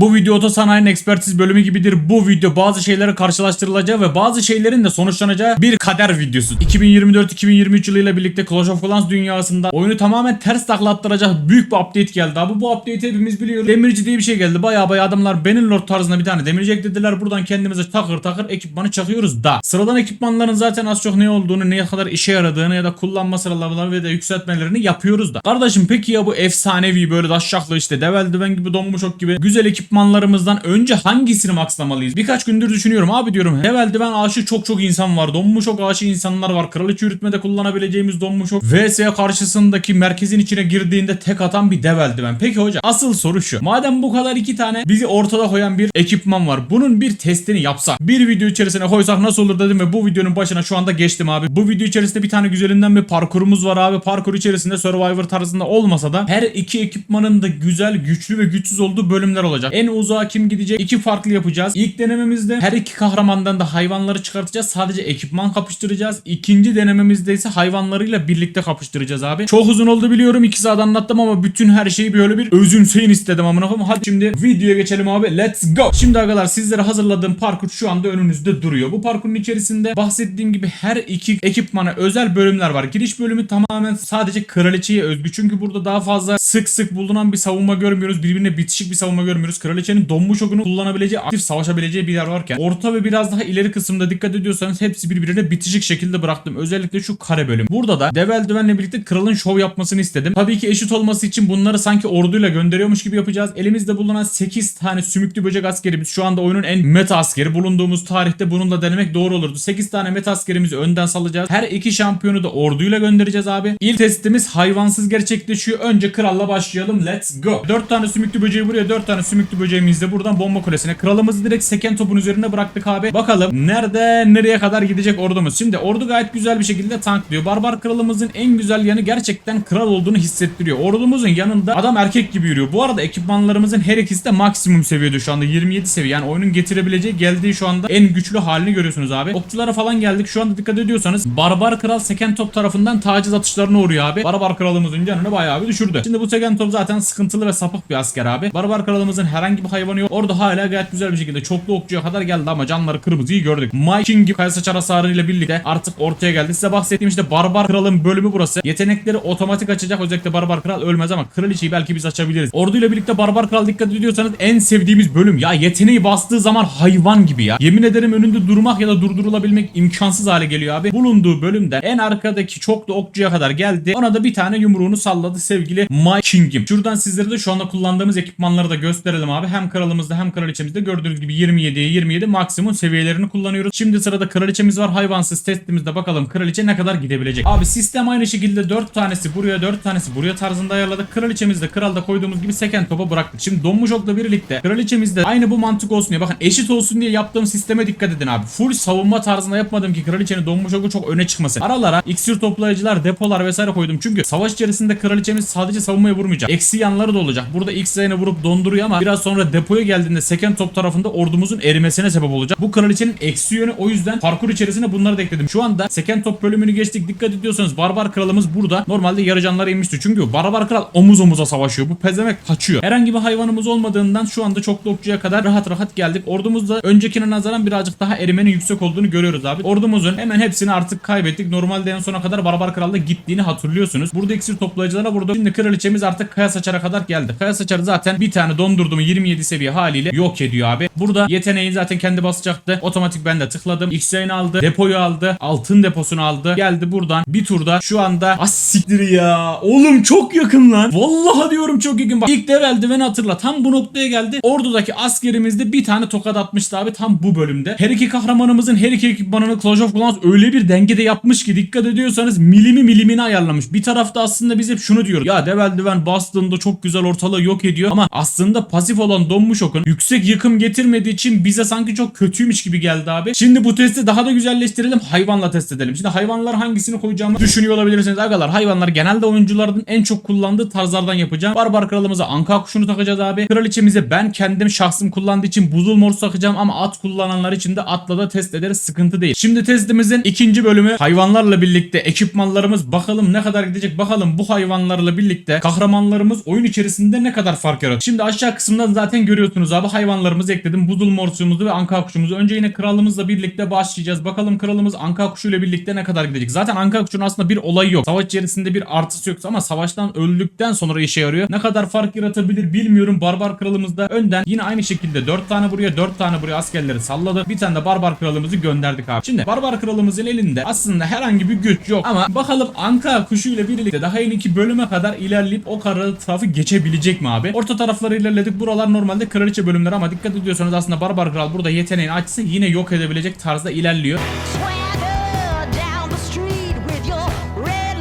Bu video otosanayinin ekspertiz bölümü gibidir. Bu video bazı şeylere karşılaştırılacağı ve bazı şeylerin de sonuçlanacağı bir kader videosu. 2024-2023 yılıyla birlikte Clash of Clans dünyasında oyunu tamamen ters taklattıracak büyük bir update geldi. Abi bu update hepimiz biliyoruz. Demirci diye bir şey geldi. Baya baya adamlar Bannerlord tarzında bir tane demirci eklediler. Buradan kendimize takır takır ekipmanı çakıyoruz da. Sıradan ekipmanların zaten az çok ne olduğunu, ne kadar işe yaradığını ya da kullanma sıralamalarını ve de yükseltmelerini yapıyoruz da. Kardeşim peki ya bu efsanevi böyle daşşaklı işte Devel Diven gibi donmuş ok gibi güzel ekipmanlarımızdan önce hangisini maxlamalıyız? Birkaç gündür düşünüyorum abi diyorum. Devel Diven aşı çok çok insan var. Donmuş ok aşı insanlar var. Kraliçe yürütmede kullanabileceğimiz donmuş ok. VS karşısındaki merkezin içine girdiğinde tek atan bir Devel Diven. Peki hocam asıl soru şu. Madem bu kadar iki tane bizi ortada koyan bir ekipman var. Bunun bir testini yapsak. Bir video içerisine koysak nasıl olur dedim ve bu videonun başına şu anda geçtim abi. Bu video içerisinde bir tane güzelinden bir parkurumuz var abi. Parkur içerisinde Survivor tarzında olmasa da her iki ekipmanın da güzel, güçlü ve güçsüz olduğu bölümler olacak. En uzağa kim gidecek? İki farklı yapacağız. İlk denememizde her iki kahramandan da hayvanları çıkartacağız. Sadece ekipman kapıştıracağız. İkinci denememizde ise hayvanlarıyla birlikte kapıştıracağız abi. Çok uzun oldu biliyorum. İki saat anlattım ama bütün her şeyi böyle bir özümseyin istedim amına koyayım. Hadi şimdi videoya geçelim abi. Let's go. Şimdi arkadaşlar sizlere hazırladığım parkur şu anda önünüzde duruyor. Bu parkurun içerisinde bahsettiğim gibi her iki ekipmana özel bölümler var. Giriş bölümü tamamen sadece kraliçeye özgü. Çünkü burada daha fazla sık sık bulunan bir savunma görmüyoruz. Birbirine bitişik bir savunma görmüyoruz. Kraliçenin donmuş okunu kullanabileceği, aktif savaşabileceği bir yer varken orta ve biraz daha ileri kısımda dikkat ediyorsanız hepsi birbirine bitişik şekilde bıraktım. Özellikle şu kare bölüm. Burada da Devel Düven'le birlikte kralın şov yapmasını istedim. Tabii ki eşit olması için bunları sanki orduyla gönderiyormuş gibi yapacağız. Elimizde bulunan 8 tane sümüklü böcek askerimiz şu anda oyunun en meta askeri. Bulunduğumuz tarihte bununla denemek doğru olurdu. 8 tane meta askerimizi önden salacağız. Her iki şampiyonu da orduyla göndereceğiz abi. İlk testimiz hayvansız gerçekleşiyor. Önce kralla başlayalım. Let's go. 4 tane sümüklü böceği buraya 4 tane sümüklü böceğimiz de buradan bomba kulesine. Kralımızı direkt seken topun üzerine bıraktık abi. Bakalım nerede nereye kadar gidecek ordumuz. Şimdi ordu gayet güzel bir şekilde tanklıyor. Barbar kralımızın en güzel yanı gerçekten kral olduğunu hissettiriyor. Ordumuzun yanında adam erkek gibi yürüyor. Bu arada ekipmanlarımızın her ikisi de maksimum seviyede şu anda 27 seviye. Yani oyunun getirebileceği geldiği şu anda en güçlü halini görüyorsunuz abi. Okçulara falan geldik. Şu anda dikkat ediyorsanız Barbar Kral Seken Top tarafından taciz atışlarına uğruyor abi. Barbar Kralımızın canını bayağı bir düşürdü. Şimdi bu Seken Top zaten sıkıntılı ve sapık bir asker abi. Barbar Kralımızın herhangi bir hayvanı yok. Orada hala gayet güzel bir şekilde çoklu okçuya kadar geldi ama canları kırmızıyı gördük. My King kaya saçar hasarıyla birlikte artık ortaya geldi. Size bahsettiğim işte Barbar Kral'ın bölümü burası. Yetenekleri otomatik açacak. Özellikle Barbar Kral ölmez ama Kraliçeyi belki biz açabiliriz. Orduyla birlikte Barbar Kral dikkat ediyorsanız en sevdiğimiz bölüm. Ya yeteneği bastığı zaman hayvan gibi ya. Yemin ederim önünde durmak ya da durdurulabilmek imkansız hale geliyor abi. Bulunduğu bölümden en arkadaki çoklu okçuya kadar geldi. Ona da bir tane yumruğunu salladı sevgili My King'im. Şuradan sizlere de şu anda kullandığımız ekipmanları da gösterelim abi. Hem kralımızda hem kraliçemizde gördüğünüz gibi 27'ye 27 maksimum seviyelerini kullanıyoruz. Şimdi sırada kraliçemiz var. Hayvansız testimizde bakalım kraliçe ne kadar gidebilecek. Abi sistem aynı şekilde 4 tanesi buraya 4 tanesi buraya tarzında ayarladık. Kraliçemizde kralda koyduğumuz gibi seken topa bıraktık. Şimdi donmuş okla birlikte kraliçemizde aynı bu mantık olsun diye. Bakın eşit olsun diye yaptığım sisteme dikkat edin abi. Full savunma tarzında yapmadım ki kraliçenin donmuş oku çok öne çıkmasın. Aralara iksir toplayıcılar, depolar vesaire koydum. Çünkü savaş içerisinde kraliçemiz sadece savunmaya vurmayacak. Eksi yanları da olacak. Burada X zayını vurup donduruyor ama biraz sonra depoya geldiğinde seken top tarafında ordumuzun erimesine sebep olacak. Bu kraliçenin eksi yönü o yüzden parkur içerisine bunları da ekledim. Şu anda seken top bölümünü geçtik. Dikkat ediyorsanız barbar kralımız burada. Normalde yarı inmişti. Çünkü barbar kral omuz omuza savaşıyor. Bu pezemek kaçıyor. Herhangi bir hayvanımız olmadığından şu anda çoklu okçuya kadar rahat rahat geldik. Ordumuzda öncekine nazaran birazcık daha erimenin yüksek olduğunu görüyoruz abi. Ordumuzun hemen hepsini artık kaybettik. Normalde en sona kadar barbar kralda gittiğini hatırlıyorsunuz. Burada iksir toplayıcılara burada. Şimdi kraliçemiz artık kaya saçara kadar geldi. Kaya saçarı zaten bir tane dondurdu mu 27 seviye haliyle yok ediyor abi. Burada yeteneği zaten kendi basacaktı. Otomatik ben de tıkladım. X-Ray'ini aldı. Depoyu aldı. Altın deposunu aldı. Geldi buradan bir turda şu anda as siktir ya. Oğlum çok yakın lan. Vallahi diyorum çok yakın. Bak ilk dev eldiveni hatırla. Tam bu noktaya geldi. Ordudaki askerimizde bir tane tokat atmıştı abi tam bu bölümde. Her iki kahramanımızın her iki ekipmanını Clash of Clans öyle bir dengede yapmış ki dikkat ediyorsanız milimi milimini ayarlamış. Bir tarafta aslında biz hep şunu diyoruz. Ya dev eldiven bastığında çok güzel ortalığı yok ediyor ama aslında pasif olan donmuş okun yüksek yıkım getirmediği için bize sanki çok kötüymüş gibi geldi abi. Şimdi bu testi daha da güzelleştirelim. Hayvanla test edelim. Şimdi hayvanlar hangisini koyacağımı düşünüyor olabilirsiniz. Agalar hayvanlar genelde oyuncuların en çok kullandığı tarzlardan yapacağım. Barbar kralımıza anka kuşunu takacağız abi. Kraliçemize ben kendim şahsım kullandığı için buzul morsu takacağım ama at kullananlar için de atla da test ederiz. Sıkıntı değil. Şimdi testimizin ikinci bölümü hayvanlarla birlikte ekipmanlarımız bakalım ne kadar gidecek bakalım bu hayvanlarla birlikte kahramanlarımız oyun içerisinde ne kadar fark yaratır. Şimdi aşağı kısımda Şuradan zaten görüyorsunuz abi hayvanlarımızı ekledim. Buzul morsuğumuzu ve anka kuşumuzu. Önce yine kralımızla birlikte başlayacağız. Bakalım kralımız anka kuşuyla birlikte ne kadar gidecek. Zaten anka kuşunun aslında bir olayı yok. Savaş içerisinde bir artısı yok ama savaştan öldükten sonra işe yarıyor. Ne kadar fark yaratabilir bilmiyorum. Barbar kralımız da önden yine aynı şekilde 4 tane buraya 4 tane buraya askerleri salladı. Bir tane de barbar kralımızı gönderdik abi. Şimdi barbar kralımızın elinde aslında herhangi bir güç yok ama bakalım anka kuşuyla birlikte daha yeni iki bölüme kadar ilerleyip o kara tarafı geçebilecek mi abi? Orta tarafları ilerledik. Buralar normalde kraliçe bölümleri ama dikkat ediyorsanız aslında barbar kral burada yeteneğini açsa yine yok edebilecek tarzda ilerliyor.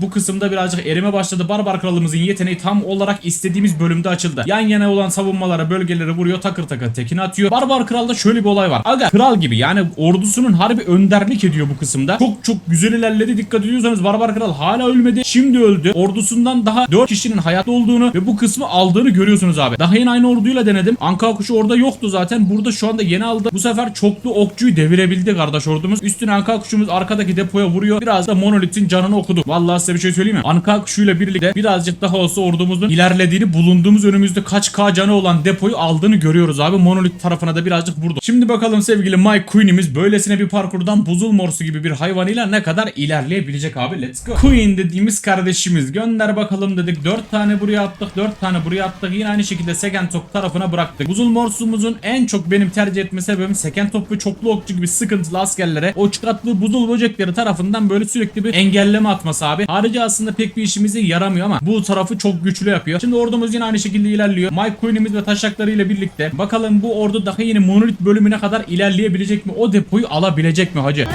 Bu kısımda birazcık erime başladı. Barbar kralımızın yeteneği tam olarak istediğimiz bölümde açıldı. Yan yana olan savunmalara bölgeleri vuruyor takır takır tekini atıyor. Barbar kralda şöyle bir olay var. Aga kral gibi yani ordusunun harbi önderlik ediyor bu kısımda. Çok çok güzel ilerledi. Dikkat ediyorsanız Barbar kral hala ölmedi. Şimdi öldü. Ordusundan daha 4 kişinin hayatta olduğunu ve bu kısmı aldığını görüyorsunuz abi. Daha yeni aynı orduyla denedim. Anka kuşu orada yoktu zaten. Burada şu anda yeni aldı. Bu sefer çoklu okçuyu devirebildi kardeş ordumuz. Üstüne Anka kuşumuz arkadaki depoya vuruyor. Biraz da monolitin canını okudu. Vallahi size bir şey söyleyeyim mi? Anka kuşuyla birlikte birazcık daha olsa ordumuzun ilerlediğini bulunduğumuz önümüzde kaç k canı olan depoyu aldığını görüyoruz abi. Monolit tarafına da birazcık vurdu. Şimdi bakalım sevgili Mike Queen'imiz böylesine bir parkurdan buzul morsu gibi bir hayvanıyla ne kadar ilerleyebilecek abi. Let's go. Queen dediğimiz kardeşimiz gönder bakalım dedik. 4 tane buraya attık. 4 tane buraya attık. Yine aynı şekilde Sekentok tarafına bıraktık. Buzul morsumuzun en çok benim tercih etme sebebim Sekentop ve çoklu okçu gibi sıkıntılı askerlere o çıkarttığı buzul böcekleri tarafından böyle sürekli bir engelleme atması abi. Harici aslında pek bir işimize yaramıyor ama bu tarafı çok güçlü yapıyor. Şimdi ordumuz yine aynı şekilde ilerliyor. Mike Queen'imiz ve taşaklarıyla birlikte bakalım bu ordu daha yeni monolit bölümüne kadar ilerleyebilecek mi? O depoyu alabilecek mi hacı?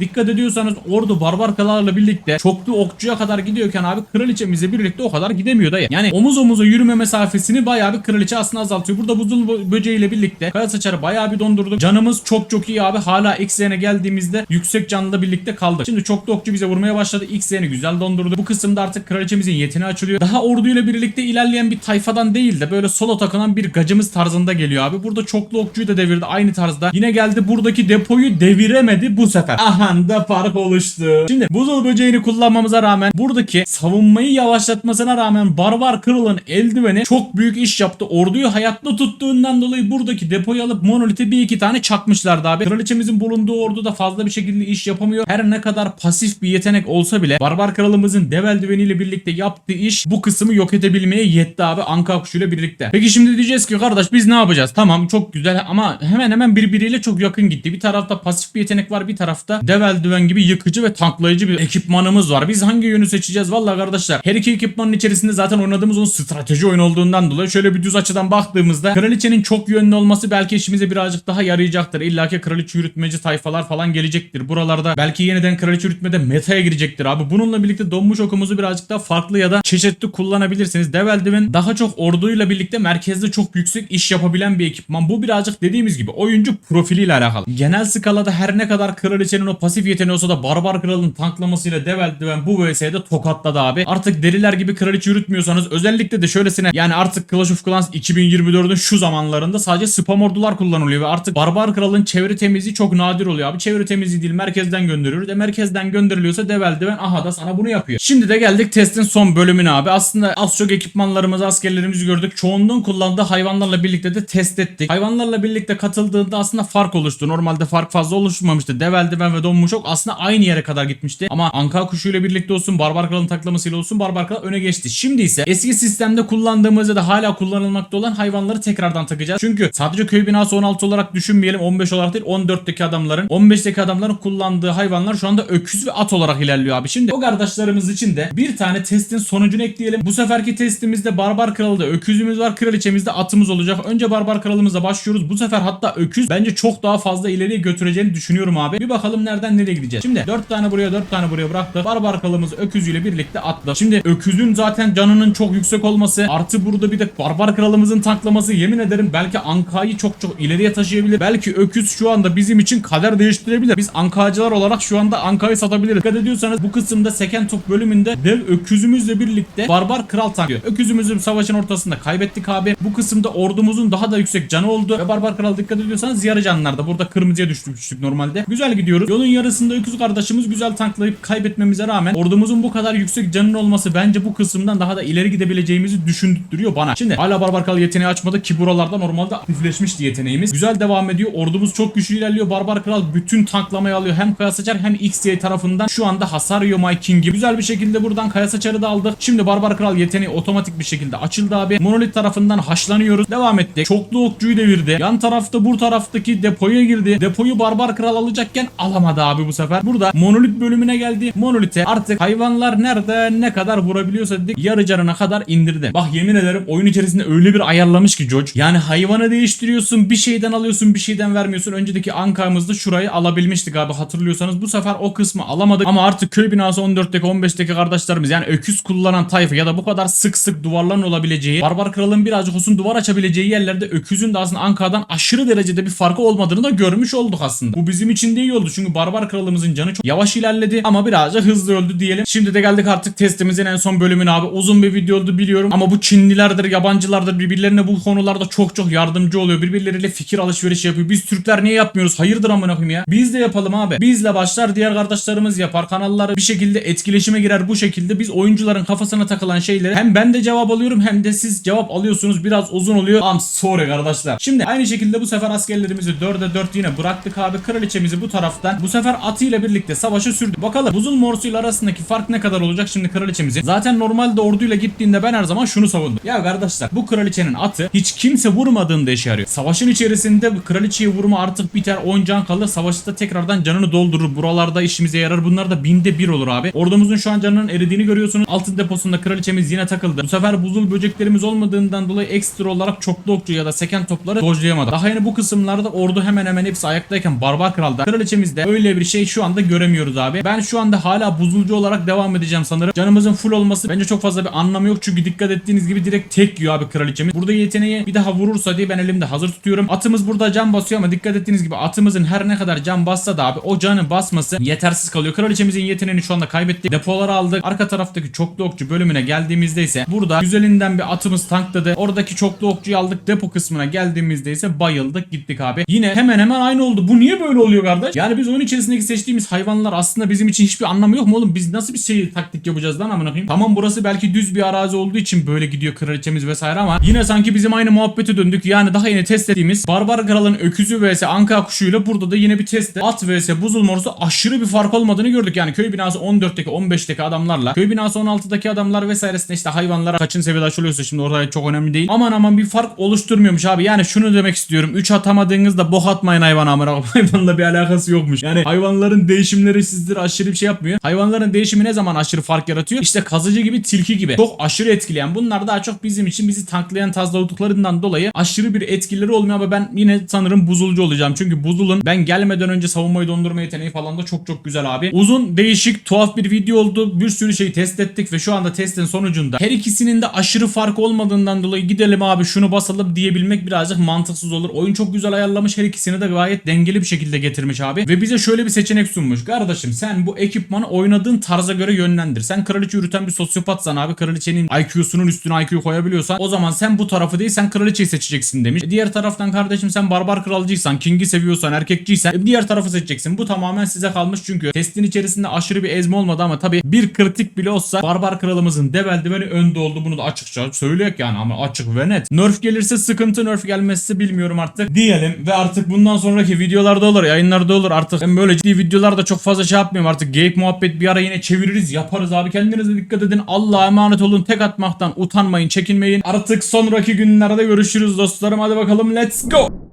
Dikkat ediyorsanız ordu barbar kralarla birlikte çoklu okçuya kadar gidiyorken abi kraliçemizle birlikte o kadar gidemiyor dayı. Yani omuz omuza yürüme mesafesini bayağı bir kraliçe aslında azaltıyor. Burada buzul bö- böceğiyle birlikte kaya saçarı bayağı bir dondurduk. Canımız çok çok iyi abi. Hala X'lerine geldiğimizde yüksek canlı birlikte kaldık. Şimdi çoklu okçu bize vurmaya başladı. X'lerini güzel dondurdu. Bu kısımda artık kraliçemizin yeteneği açılıyor. Daha orduyla birlikte ilerleyen bir tayfadan değil de böyle solo takılan bir gacımız tarzında geliyor abi. Burada çoklu okçuyu da devirdi aynı tarzda. Yine geldi buradaki depoyu deviremedi bu sefer. Aha da fark oluştu. Şimdi buzul böceğini kullanmamıza rağmen buradaki savunmayı yavaşlatmasına rağmen barbar kralın eldiveni çok büyük iş yaptı. Orduyu hayatta tuttuğundan dolayı buradaki depoyu alıp monolite bir iki tane çakmışlardı abi. Kraliçemizin bulunduğu orduda fazla bir şekilde iş yapamıyor. Her ne kadar pasif bir yetenek olsa bile barbar kralımızın dev eldiveniyle birlikte yaptığı iş bu kısmı yok edebilmeye yetti abi Anka kuşuyla birlikte. Peki şimdi diyeceğiz ki kardeş biz ne yapacağız? Tamam çok güzel ama hemen hemen birbiriyle çok yakın gitti. Bir tarafta pasif bir yetenek var bir tarafta dev eldiven gibi yıkıcı ve tanklayıcı bir ekipmanımız var. Biz hangi yönü seçeceğiz? Vallahi kardeşler her iki ekipmanın içerisinde zaten oynadığımız onun strateji oyun olduğundan dolayı şöyle bir düz açıdan baktığımızda kraliçenin çok yönlü olması belki işimize birazcık daha yarayacaktır. İlla ki kraliçe yürütmeci tayfalar falan gelecektir. Buralarda belki yeniden kraliçe yürütmede metaya girecektir abi. Bununla birlikte donmuş okumuzu birazcık daha farklı ya da çeşitli kullanabilirsiniz. Dev eldiven daha çok orduyla birlikte merkezde çok yüksek iş yapabilen bir ekipman. Bu birazcık dediğimiz gibi oyuncu profiliyle alakalı. Genel skalada her ne kadar kraliçenin o pasif yeteneği olsa da barbar kralın tanklamasıyla dev eldiven bu vs'de tokatladı abi. Artık deliler gibi kraliçe yürütmüyorsanız özellikle de şöylesine yani artık Clash of Clans 2024'ün şu zamanlarında sadece spam ordular kullanılıyor ve artık barbar kralın çevre temizliği çok nadir oluyor abi. Çevre temizliği değil merkezden gönderiyoruz. E merkezden gönderiliyorsa dev eldiven aha da sana bunu yapıyor. Şimdi de geldik testin son bölümüne abi. Aslında az çok ekipmanlarımızı askerlerimizi gördük. Çoğunluğun kullandığı hayvanlarla birlikte de test ettik. Hayvanlarla birlikte katıldığında aslında fark oluştu. Normalde fark fazla oluşmamıştı. Dev eldiven ve donmuş ok aslında aynı yere kadar gitmişti. Ama Anka kuşuyla birlikte olsun, Barbar Kral'ın taklamasıyla olsun Barbar Kral öne geçti. Şimdi ise eski sistemde kullandığımız ya da hala kullanılmakta olan hayvanları tekrardan takacağız. Çünkü sadece köy binası 16 olarak düşünmeyelim. 15 olarak değil 14'teki adamların 15'teki adamların kullandığı hayvanlar şu anda öküz ve at olarak ilerliyor abi. Şimdi o kardeşlerimiz için de bir tane testin sonucunu ekleyelim. Bu seferki testimizde Barbar Kralı'da öküzümüz var. Kraliçemizde atımız olacak. Önce Barbar Kralımızla başlıyoruz. Bu sefer hatta öküz bence çok daha fazla ileriye götüreceğini düşünüyorum abi. Bir bakalım nereden nereye gideceğiz. Şimdi 4 tane buraya 4 tane buraya bıraktı. Barbar Kralımız öküzüyle birlikte attı. Şimdi öküzün zaten canının çok yüksek olması artı burada bir de Barbar Kralımızın tanklaması yemin ederim belki Anka'yı çok çok ileriye taşıyabilir. Belki öküz şu anda bizim için kader değiştirebilir. Biz Ankacılar olarak şu anda Anka'yı satabiliriz. Dikkat ediyorsanız bu kısımda Seken Top bölümünde dev öküzümüzle birlikte Barbar Kral tanklıyor. Öküzümüzü savaşın ortasında kaybettik abi. Bu kısımda ordumuzun daha da yüksek canı oldu ve Barbar Kral dikkat ediyorsanız yarı canlarda. Burada kırmızıya düşmüştük normalde. Güzel gidiyoruz. Yolun yarısında öküz kardeşimiz güzel tanklayıp kaybetmemize rağmen ordumuzun bu kadar yüksek canın olması bence bu kısımdan daha da ileri gidebileceğimizi düşündürüyor bana. Şimdi hala Barbar Kral yeteneği açmadık ki buralarda normalde aktifleşmişti yeteneğimiz. Güzel devam ediyor. Ordumuz çok güçlü ilerliyor. Barbar Kral bütün tanklamayı alıyor. Hem Kaya Saçar hem XY tarafından şu anda hasar yiyor My King'i. Güzel bir şekilde buradan Kaya Saçar'ı da aldık. Şimdi Barbar Kral yeteneği otomatik bir şekilde açıldı abi. Monolith tarafından haşlanıyoruz. Devam ettik. Çoklu okçuyu devirdi. Yan tarafta bu taraftaki depoya girdi. Depoyu Barbar Kral alacakken alamadı abi bu sefer. Burada Monolith bölümüne geldi. Monolith'e artık hayvanlar nerede ne kadar vurabiliyorsa dedik yarı canına kadar indirdi. Bak yemin ederim oyun içerisinde öyle bir ayarlamış ki George. Yani hayvanı değiştiriyorsun bir şeyden alıyorsun bir şeyden vermiyorsun. Önceki ankamızda şurayı alabilmiştik abi hatırlıyorsanız. Bu sefer o kısmı alamadık ama artık köy binası 14'teki 15'teki kardeşlerimiz yani öküz kullanan tayfa ya da bu kadar sık sık duvarların olabileceği Barbar Kral'ın birazcık olsun duvar açabileceği yerlerde öküzün de aslında Anka'dan aşırı derecede bir farkı olmadığını da görmüş olduk aslında. Bu bizim için de iyi oldu çünkü Barbar Kral'ımızın canı çok yavaş ilerledi ama birazcık hızlı öldü diyelim. Şimdi de geldik artık testimizin en son bölümüne abi. Uzun bir video oldu biliyorum ama bu Çinlilerdir, yabancılardır birbirlerine bu konularda çok çok yardımcı oluyor. Birbirleriyle fikir alışverişi yapıyor. Biz Türkler niye yapmıyoruz? Hayırdır amına koyayım ya. Biz de yapalım abi. Bizle başlar diğer kardeşlerimiz yapar. Kanalları bir şekilde etkileşime girer bu şekilde. Biz oyuncuların kafasına takılan şeyleri hem ben de cevap alıyorum hem de siz cevap alıyorsunuz. Biraz uzun oluyor. I'm sorry kardeşler. Şimdi aynı şekilde bu sefer askerlerimizi 4'e 4 yine bıraktık abi. Kraliçemizi bu taraftan bu sefer atıyla birlikte savaşa sürdü. Bakalım buzul morsuyla arasındaki fark ne kadar olacak şimdi kraliçemizin. Zaten normalde orduyla gittiğinde ben her zaman şunu savundum. Ya kardeşler bu kraliçenin atı hiç kimse vurmadığında işe yarıyor. Savaşın içerisinde bu kraliçeyi vurma artık biter 10 can kalır. Savaşta tekrardan canını doldurur. Buralarda işimize yarar. Bunlar da binde bir olur abi. Ordumuzun şu an canının eridiğini görüyorsunuz. Altın deposunda kraliçemiz yine takıldı. Bu sefer buzul böceklerimiz olmadığından dolayı ekstra olarak çoklu okçu ya da seken topları dojlayamadı. Daha yeni bu kısımlarda ordu hemen hemen hepsi ayaktayken Barbar Kral'da kraliçemizde öyle bir şey şu anda göremiyoruz abi. Ben şu anda hala buzulcu olarak devam edeceğim sanırım. Canımızın full olması bence çok fazla bir anlamı yok çünkü dikkat ettiğiniz gibi direkt tek yiyor abi kraliçemiz. Burada yeteneği bir daha vurursa diye ben elimde hazır tutuyorum. Atımız burada can basıyor ama dikkat ettiğiniz gibi atımızın her ne kadar can bassa da abi o canın basması yetersiz kalıyor. Kraliçemizin yeteneğini şu anda kaybettik. Depoları aldık. Arka taraftaki çoklu okçu bölümüne geldiğimizde ise burada güzelinden bir atımız tankladı. Oradaki çoklu okçuyu aldık. Depo kısmına geldiğimizde ise bayıldık gittik abi. Yine hemen hemen aynı oldu. Bu niye böyle oluyor kardeş? Yani biz oyun içerisindeki seçtiğimiz hayvanlar aslında bizim için hiçbir anlamı yok mu oğlum? Biz nasıl bir şey taktik yapacağız lan amına koyayım? Tamam burası belki düz bir arazi olduğu için böyle gidiyor kraliçemiz vesaire ama yine sanki bizim aynı muhabbete döndük. Yani daha yeni test ettiğimiz Barbar Kral'ın öküzü vs Anka kuşuyla burada da yine bir testte at vs buzul morsu aşırı bir fark olmadığını gördük. Yani köy binası 14'teki 15'teki adamlarla köy binası 16'daki adamlar vesairesinde işte hayvanlara kaçın seviyede açılıyorsa şimdi orada çok önemli değil. Aman aman bir fark oluşturmuyormuş abi. Yani şunu demek istiyorum. 3 atamadığınızda bok atmayın hayvan amına. Hayvanla bir alakası yokmuş. Yani hayvanların değişimleri sizlere aşırı bir şey yapmıyor. Hayvanların değişimi ne zaman aşırı fark yaratıyor? İşte kazıcı gibi tilki gibi. Çok aşırı etkileyen. Bunlar daha çok bizim için bizi tanklayan tazladıklarından dolayı aşırı bir etkileri olmuyor ama ben yine sanırım buzulcu olacağım. Çünkü buzulun ben gelmeden önce savunmayı dondurma yeteneği falan da çok çok güzel abi. Uzun, değişik, tuhaf bir video oldu. Bir sürü şey test ettik ve şu anda testin sonucunda her ikisinin de aşırı fark olmadığından dolayı gidelim abi şunu basalım diyebilmek birazcık mantıksız olur. Oyun çok güzel ayarlamış her ikisini de gayet dengeli bir şekilde getirmiş abi. Ve bize şöyle bir seçenek sunmuş. Kardeşim sen bu ekipmanı oynadığın tarza göre yönlendir. Sen kraliçe üreten bir sosyopatsan abi kraliçenin IQ'sunun üstüne IQ koyabiliyorsan o zaman sen bu tarafı değil sen kraliçeyi seçeceksin demiş. E diğer taraftan kardeşim sen barbar kralcıysan, king'i seviyorsan, erkekçiysen e diğer tarafı seçeceksin. Bu tamamen size kalmış çünkü testin içerisinde aşırı bir ezme olmadı ama tabi bir kritik bile olsa barbar kralımızın devel develi önde oldu. Bunu da açıkça söyleyek yani ama açık ve net. Nerf gelirse sıkıntı, nerf gelmezse bilmiyorum artık diyelim ve artık bundan sonraki videolarda olur, yayınlarda olur artık. Ben böyle ciddi videolarda çok fazla şey yapmıyorum artık. Geyik muhabbet bir ara yine çeviririz, yaparız abi. Kendinize dikkat edin. Allah'a emanet olun. Tek atmaktan utanmayın, çekinmeyin. Artık sonraki günlerde görüşürüz dostlarım. Hadi bakalım let's go.